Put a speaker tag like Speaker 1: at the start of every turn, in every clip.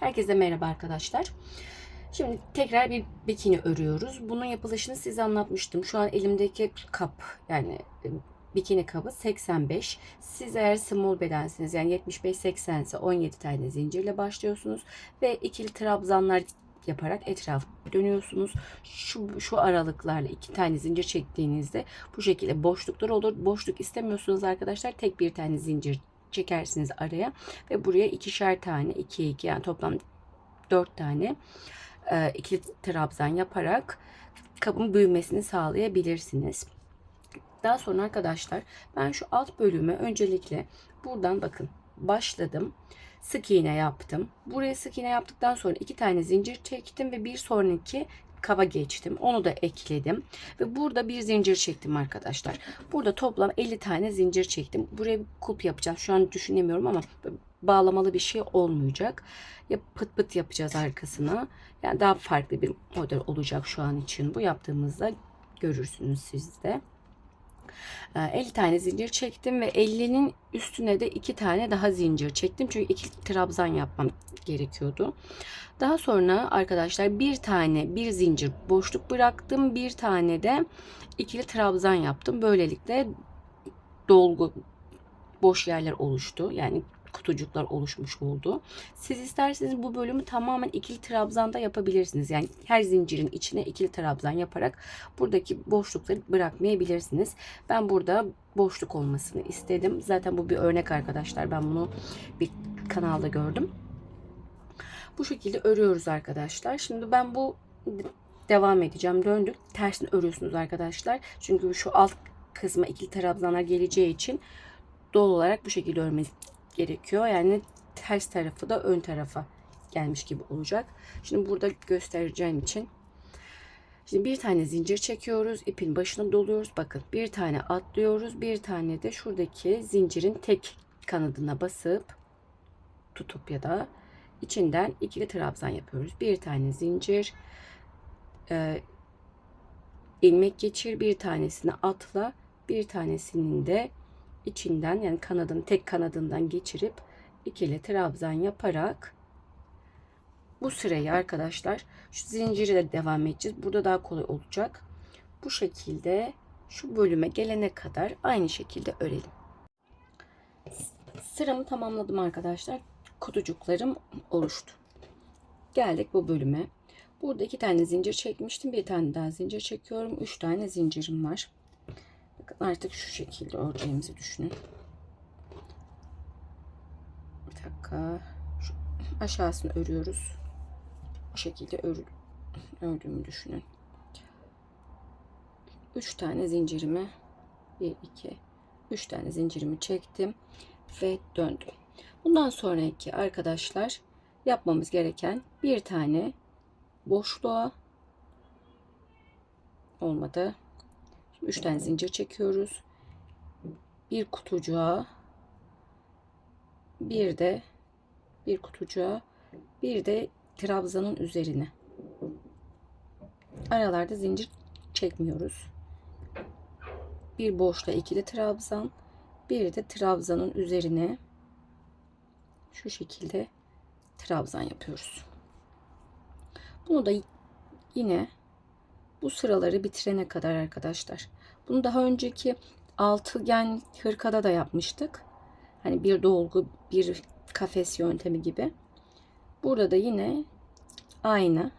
Speaker 1: Herkese merhaba arkadaşlar. Şimdi tekrar bir bikini örüyoruz. Bunun yapılışını size anlatmıştım. Şu an elimdeki kap yani e, bikini kabı 85. Siz eğer small bedensiniz yani 75-80 ise 17 tane zincirle başlıyorsunuz ve ikili trabzanlar yaparak etraf dönüyorsunuz. Şu, şu aralıklarla iki tane zincir çektiğinizde bu şekilde boşluklar olur. Boşluk istemiyorsunuz arkadaşlar. Tek bir tane zincir çekersiniz araya ve buraya ikişer tane ikiye iki yani toplam dört tane e, ikili trabzan yaparak kabın büyümesini sağlayabilirsiniz. Daha sonra arkadaşlar ben şu alt bölümü öncelikle buradan bakın başladım. Sık iğne yaptım. Buraya sık iğne yaptıktan sonra iki tane zincir çektim ve bir sonraki kaba geçtim. Onu da ekledim. Ve burada bir zincir çektim arkadaşlar. Burada toplam 50 tane zincir çektim. Buraya bir kulp yapacağım. Şu an düşünemiyorum ama bağlamalı bir şey olmayacak. Ya pıt pıt yapacağız arkasına. Yani daha farklı bir model olacak şu an için. Bu yaptığımızda görürsünüz siz de. 50 ee, tane zincir çektim ve 50'nin üstüne de 2 tane daha zincir çektim. Çünkü 2 trabzan yapmam gerekiyordu. Daha sonra arkadaşlar bir tane bir zincir boşluk bıraktım. Bir tane de ikili trabzan yaptım. Böylelikle dolgu boş yerler oluştu. Yani kutucuklar oluşmuş oldu. Siz isterseniz bu bölümü tamamen ikili trabzanda yapabilirsiniz. Yani her zincirin içine ikili trabzan yaparak buradaki boşlukları bırakmayabilirsiniz. Ben burada boşluk olmasını istedim. Zaten bu bir örnek arkadaşlar. Ben bunu bir kanalda gördüm. Bu şekilde örüyoruz arkadaşlar. Şimdi ben bu devam edeceğim. Döndük. Tersini örüyorsunuz arkadaşlar. Çünkü şu alt kısma ikili trabzanlar geleceği için dolu olarak bu şekilde örmeniz gerekiyor. Yani ters tarafı da ön tarafa gelmiş gibi olacak. Şimdi burada göstereceğim için Şimdi bir tane zincir çekiyoruz. ipin başına doluyoruz. Bakın bir tane atlıyoruz. Bir tane de şuradaki zincirin tek kanadına basıp tutup ya da içinden ikili trabzan yapıyoruz. Bir tane zincir e, ilmek geçir. Bir tanesini atla. Bir tanesinin de içinden yani kanadın tek kanadından geçirip ikili trabzan yaparak bu sırayı arkadaşlar şu zinciri de devam edeceğiz. Burada daha kolay olacak. Bu şekilde şu bölüme gelene kadar aynı şekilde örelim. Sıramı tamamladım arkadaşlar. Kutucuklarım oluştu. Geldik bu bölüme. Burada iki tane zincir çekmiştim. Bir tane daha zincir çekiyorum. Üç tane zincirim var artık şu şekilde öreceğimizi düşünün. Bir dakika. Şu aşağısını örüyoruz. Bu şekilde örül ördüğümü düşünün. 3 tane zincirimi 1 2 3 tane zincirimi çektim ve döndüm. Bundan sonraki arkadaşlar yapmamız gereken bir tane boşluğa olmadı. Şimdi 3 tane zincir çekiyoruz. Bir kutucuğa bir de bir kutucuğa bir de trabzanın üzerine. Aralarda zincir çekmiyoruz. Bir boşta ikili trabzan, bir de trabzanın üzerine şu şekilde trabzan yapıyoruz. Bunu da yine bu sıraları bitirene kadar arkadaşlar. Bunu daha önceki altıgen hırkada da yapmıştık. Hani bir dolgu, bir kafes yöntemi gibi. Burada da yine aynı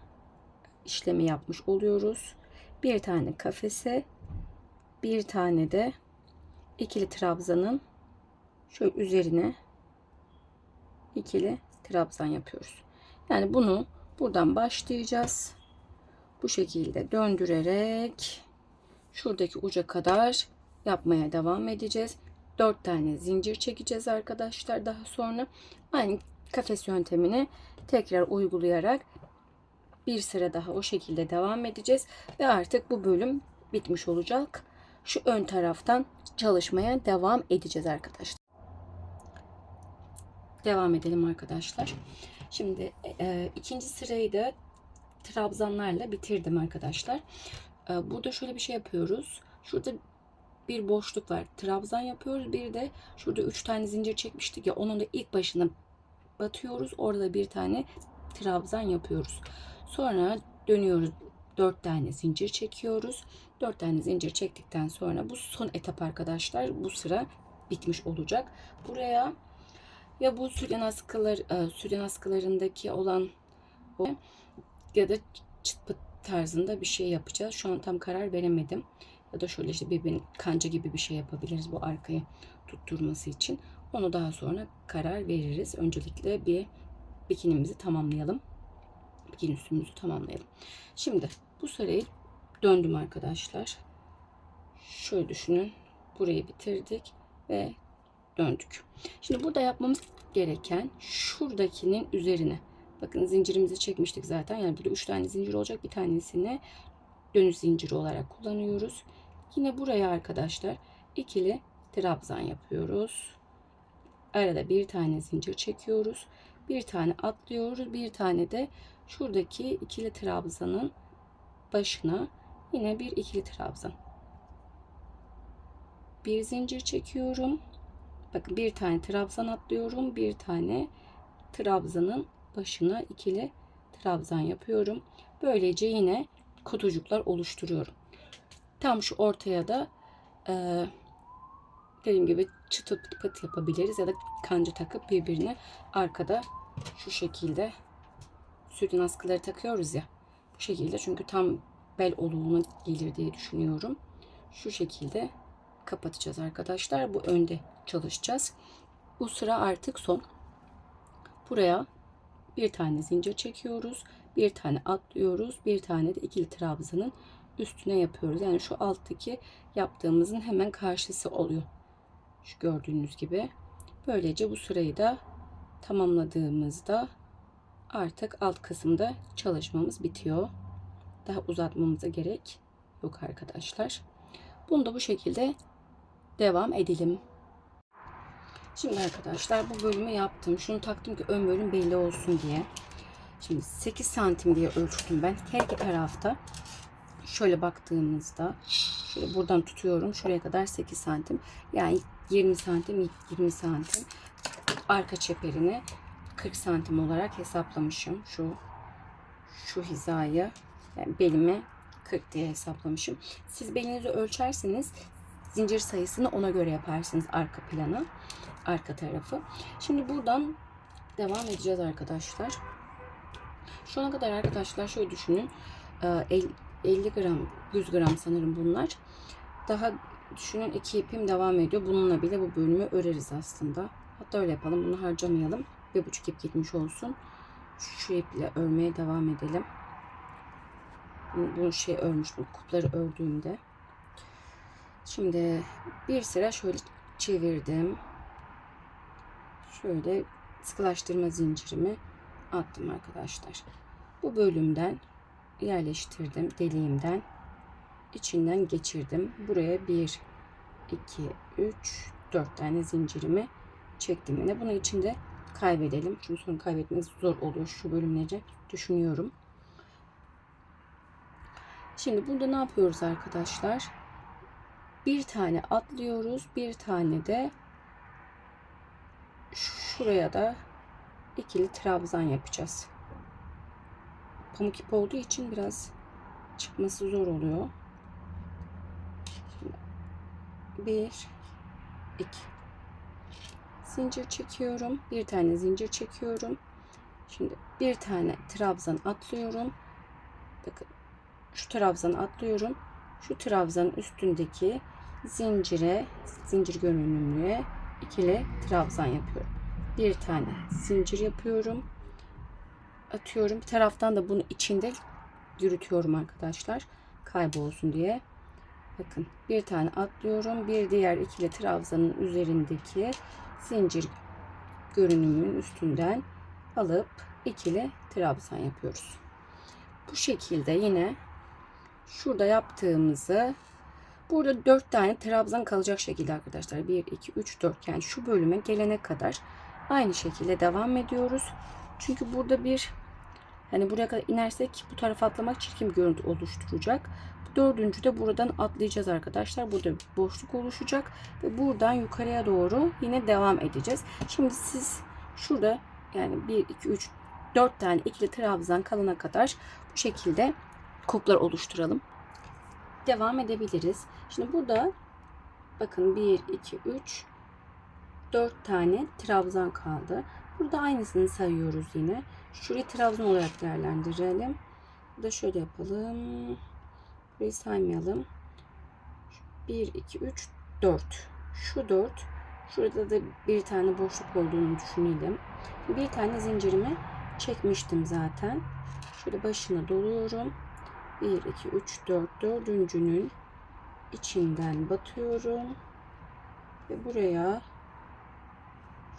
Speaker 1: işlemi yapmış oluyoruz. Bir tane kafese, bir tane de ikili trabzanın şöyle üzerine ikili trabzan yapıyoruz. Yani bunu buradan başlayacağız bu şekilde döndürerek şuradaki uca kadar yapmaya devam edeceğiz. 4 tane zincir çekeceğiz arkadaşlar daha sonra. Aynı kafes yöntemini tekrar uygulayarak bir sıra daha o şekilde devam edeceğiz. Ve artık bu bölüm bitmiş olacak. Şu ön taraftan çalışmaya devam edeceğiz arkadaşlar. Devam edelim arkadaşlar. Şimdi e, ikinci sırayı da trabzanlarla bitirdim arkadaşlar. Ee, burada şöyle bir şey yapıyoruz. Şurada bir boşluk var. Trabzan yapıyoruz. Bir de şurada 3 tane zincir çekmiştik ya onun da ilk başına batıyoruz. Orada bir tane trabzan yapıyoruz. Sonra dönüyoruz. 4 tane zincir çekiyoruz. 4 tane zincir çektikten sonra bu son etap arkadaşlar. Bu sıra bitmiş olacak. Buraya ya bu sülyan askılar e, sülyan askılarındaki olan ya da çıt pıt tarzında bir şey yapacağız. Şu an tam karar veremedim. Ya da şöyle işte birbirini kanca gibi bir şey yapabiliriz bu arkayı tutturması için. Onu daha sonra karar veririz. Öncelikle bir bikinimizi tamamlayalım. Bikini üstümüzü tamamlayalım. Şimdi bu sarayı döndüm arkadaşlar. Şöyle düşünün. Burayı bitirdik ve döndük. Şimdi burada yapmamız gereken şuradakinin üzerine Bakın zincirimizi çekmiştik zaten. Yani böyle 3 tane zincir olacak. Bir tanesini dönüş zinciri olarak kullanıyoruz. Yine buraya arkadaşlar ikili trabzan yapıyoruz. Arada bir tane zincir çekiyoruz. Bir tane atlıyoruz. Bir tane de şuradaki ikili trabzanın başına yine bir ikili trabzan. Bir zincir çekiyorum. Bakın bir tane trabzan atlıyorum. Bir tane trabzanın başına ikili trabzan yapıyorum. Böylece yine kutucuklar oluşturuyorum. Tam şu ortaya da e, dediğim gibi çıtı pıt pıt yapabiliriz ya da kanca takıp birbirine arkada şu şekilde sütün askıları takıyoruz ya bu şekilde çünkü tam bel oluğuna gelir diye düşünüyorum. Şu şekilde kapatacağız arkadaşlar. Bu önde çalışacağız. Bu sıra artık son. Buraya bir tane zincir çekiyoruz bir tane atlıyoruz bir tane de ikili trabzanın üstüne yapıyoruz yani şu alttaki yaptığımızın hemen karşısı oluyor şu gördüğünüz gibi böylece bu sırayı da tamamladığımızda artık alt kısımda çalışmamız bitiyor daha uzatmamıza gerek yok arkadaşlar bunu da bu şekilde devam edelim Şimdi arkadaşlar bu bölümü yaptım. Şunu taktım ki ön bölüm belli olsun diye. Şimdi 8 santim diye ölçtüm ben. Her iki tarafta şöyle baktığımızda şöyle buradan tutuyorum. Şuraya kadar 8 santim. Yani 20 santim 20 santim. Arka çeperini 40 santim olarak hesaplamışım. Şu şu hizayı yani belimi 40 diye hesaplamışım. Siz belinizi ölçerseniz zincir sayısını ona göre yaparsınız arka planı arka tarafı. Şimdi buradan devam edeceğiz arkadaşlar. Şu ana kadar arkadaşlar şöyle düşünün. 50 ee, gram, 100 gram sanırım bunlar. Daha düşünün iki ipim devam ediyor. Bununla bile bu bölümü öreriz aslında. Hatta öyle yapalım. Bunu harcamayalım. Bir buçuk ip gitmiş olsun. Şu iple örmeye devam edelim. Bu şey örmüş bu Kutları ördüğümde. Şimdi bir sıra şöyle çevirdim şöyle sıkılaştırma zincirimi attım arkadaşlar. Bu bölümden yerleştirdim deliğimden. içinden geçirdim. Buraya 1 2 3 4 tane zincirimi çektim yine. Bunu içinde kaybedelim. Çünkü sonra kaybetmeniz zor oluyor şu bölümleri düşünüyorum. Şimdi burada ne yapıyoruz arkadaşlar? Bir tane atlıyoruz. Bir tane de şuraya da ikili trabzan yapacağız. Pamuk ip olduğu için biraz çıkması zor oluyor. Şimdi bir, iki. Zincir çekiyorum. Bir tane zincir çekiyorum. Şimdi bir tane trabzan atlıyorum. Bakın şu trabzan atlıyorum. Şu trabzanın üstündeki zincire, zincir görünümlüğe ikili trabzan yapıyorum. Bir tane zincir yapıyorum. Atıyorum. Bir taraftan da bunu içinde yürütüyorum arkadaşlar. Kaybolsun diye. Bakın bir tane atlıyorum. Bir diğer ikili trabzanın üzerindeki zincir görünümünün üstünden alıp ikili trabzan yapıyoruz. Bu şekilde yine şurada yaptığımızı Burada 4 tane trabzan kalacak şekilde arkadaşlar. 1, 2, 3, 4. Yani şu bölüme gelene kadar aynı şekilde devam ediyoruz. Çünkü burada bir hani buraya kadar inersek bu tarafa atlamak çirkin bir görüntü oluşturacak. Dördüncü de buradan atlayacağız arkadaşlar. Burada bir boşluk oluşacak. Ve buradan yukarıya doğru yine devam edeceğiz. Şimdi siz şurada yani 1, 2, 3, 4 tane ikili trabzan kalana kadar bu şekilde koplar oluşturalım devam edebiliriz. Şimdi burada bakın 1, 2, 3, 4 tane trabzan kaldı. Burada aynısını sayıyoruz yine. Şurayı trabzan olarak değerlendirelim. Da şöyle yapalım. Burayı saymayalım. 1, 2, 3, 4. Şu 4. Şurada da bir tane boşluk olduğunu düşünelim. Bir tane zincirimi çekmiştim zaten. Şöyle başına doluyorum. 1 2 3 4 dördüncünün içinden batıyorum ve buraya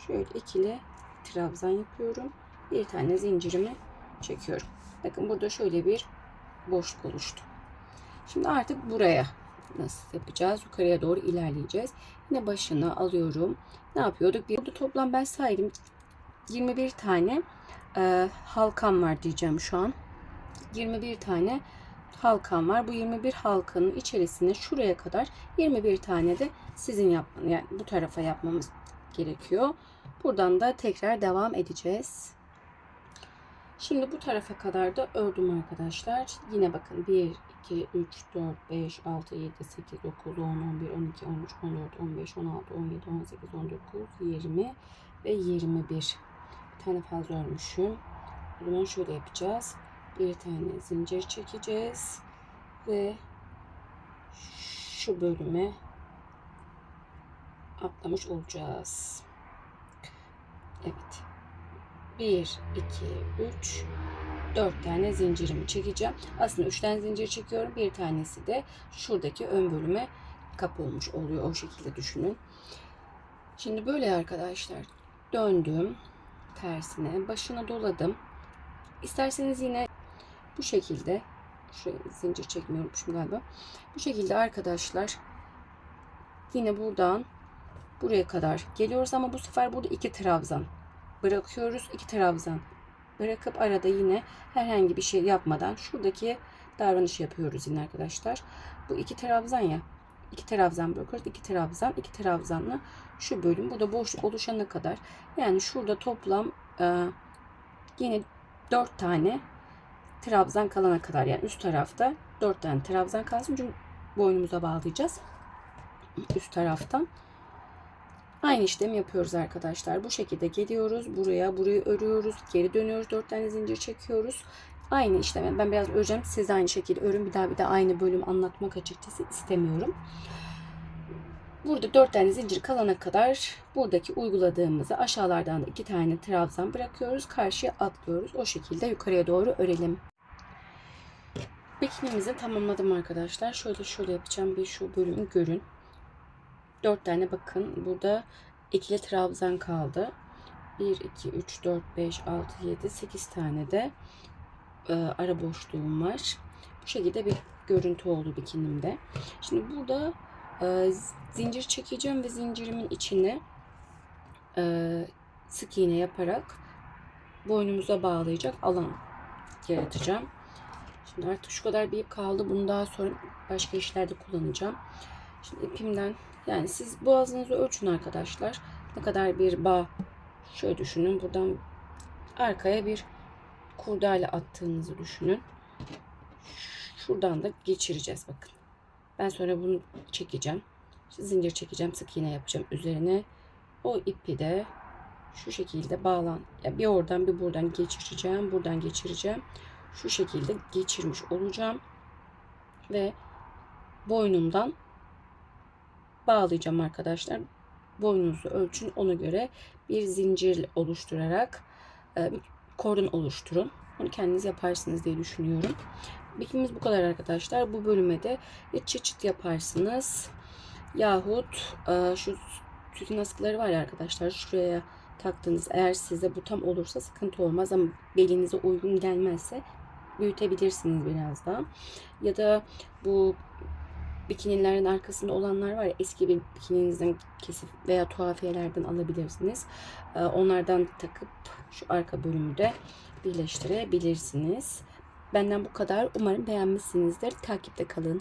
Speaker 1: şöyle ikili trabzan yapıyorum bir tane zincirimi çekiyorum bakın burada şöyle bir boşluk oluştu şimdi artık buraya nasıl yapacağız yukarıya doğru ilerleyeceğiz yine başına alıyorum ne yapıyorduk burada toplam ben saydım 21 tane e, halkam var diyeceğim şu an 21 tane halkan var. Bu 21 halkanın içerisine şuraya kadar 21 tane de sizin yapmanız yani bu tarafa yapmamız gerekiyor. Buradan da tekrar devam edeceğiz. Şimdi bu tarafa kadar da ördüm arkadaşlar. Yine bakın 1, 2, 3, 4, 5, 6, 7, 8, 9, 10, 11, 12, 13, 14, 15, 16, 17, 18, 19, 20 ve 21. Bir tane fazla örmüşüm. O zaman şöyle yapacağız bir tane zincir çekeceğiz ve şu bölüme atlamış olacağız. Evet. 1, 2, 3, 4 tane zincirimi çekeceğim. Aslında 3 tane zincir çekiyorum. Bir tanesi de şuradaki ön bölüme kap olmuş oluyor. O şekilde düşünün. Şimdi böyle arkadaşlar döndüm tersine başına doladım. İsterseniz yine bu şekilde şuraya zincir çekmiyorum şimdi galiba. Bu şekilde arkadaşlar yine buradan buraya kadar geliyoruz ama bu sefer burada iki trabzan bırakıyoruz. iki trabzan bırakıp arada yine herhangi bir şey yapmadan şuradaki davranış yapıyoruz yine arkadaşlar. Bu iki trabzan ya. iki trabzan bırakıyoruz. iki trabzan, iki trabzanla şu bölüm burada boşluk oluşana kadar yani şurada toplam e, yine dört tane trabzan kalana kadar yani üst tarafta 4 tane trabzan kalsın. Çünkü boynumuza bağlayacağız. Üst taraftan. Aynı işlemi yapıyoruz arkadaşlar. Bu şekilde geliyoruz. Buraya burayı örüyoruz. Geri dönüyoruz. 4 tane zincir çekiyoruz. Aynı işlemi. Ben biraz öreceğim. Siz aynı şekilde örün. Bir daha bir de aynı bölüm anlatmak açıkçası istemiyorum. Burada 4 tane zincir kalana kadar buradaki uyguladığımızı aşağılardan da 2 tane trabzan bırakıyoruz. Karşıya atlıyoruz. O şekilde yukarıya doğru örelim. Bikinimizi tamamladım arkadaşlar. Şöyle şöyle yapacağım. Bir şu bölümü görün. Dört tane bakın. Burada ikili trabzan kaldı. 1, 2, 3, 4, 5, 6, 7, 8 tane de e, ara boşluğum var. Bu şekilde bir görüntü oldu bikinimde. Şimdi burada e, zincir çekeceğim ve zincirimin içine e, sık iğne yaparak boynumuza bağlayacak alan yaratacağım. Artık şu kadar bir ip kaldı. Bunu daha sonra başka işlerde kullanacağım. Şimdi ipimden yani siz boğazınızı ölçün arkadaşlar. Ne kadar bir bağ şöyle düşünün. Buradan arkaya bir kurdayla attığınızı düşünün. Şuradan da geçireceğiz bakın. Ben sonra bunu çekeceğim. Şimdi Zincir çekeceğim. Sık iğne yapacağım üzerine. O ipi de şu şekilde bağlan. Ya bir oradan bir buradan geçireceğim. Buradan geçireceğim şu şekilde geçirmiş olacağım. Ve boynumdan bağlayacağım arkadaşlar. Boynunuzu ölçün. Ona göre bir zincir oluşturarak e, bir kordon oluşturun. Bunu kendiniz yaparsınız diye düşünüyorum. Bilgimiz bu kadar arkadaşlar. Bu bölüme de ya çıt çıt yaparsınız yahut e, şu tütün askıları var ya arkadaşlar şuraya taktığınız eğer size bu tam olursa sıkıntı olmaz ama belinize uygun gelmezse büyütebilirsiniz biraz da. Ya da bu bikinilerin arkasında olanlar var ya eski bir bikininizden kesip veya tuhafiyelerden alabilirsiniz. Onlardan takıp şu arka bölümü de birleştirebilirsiniz. Benden bu kadar. Umarım beğenmişsinizdir. Takipte kalın.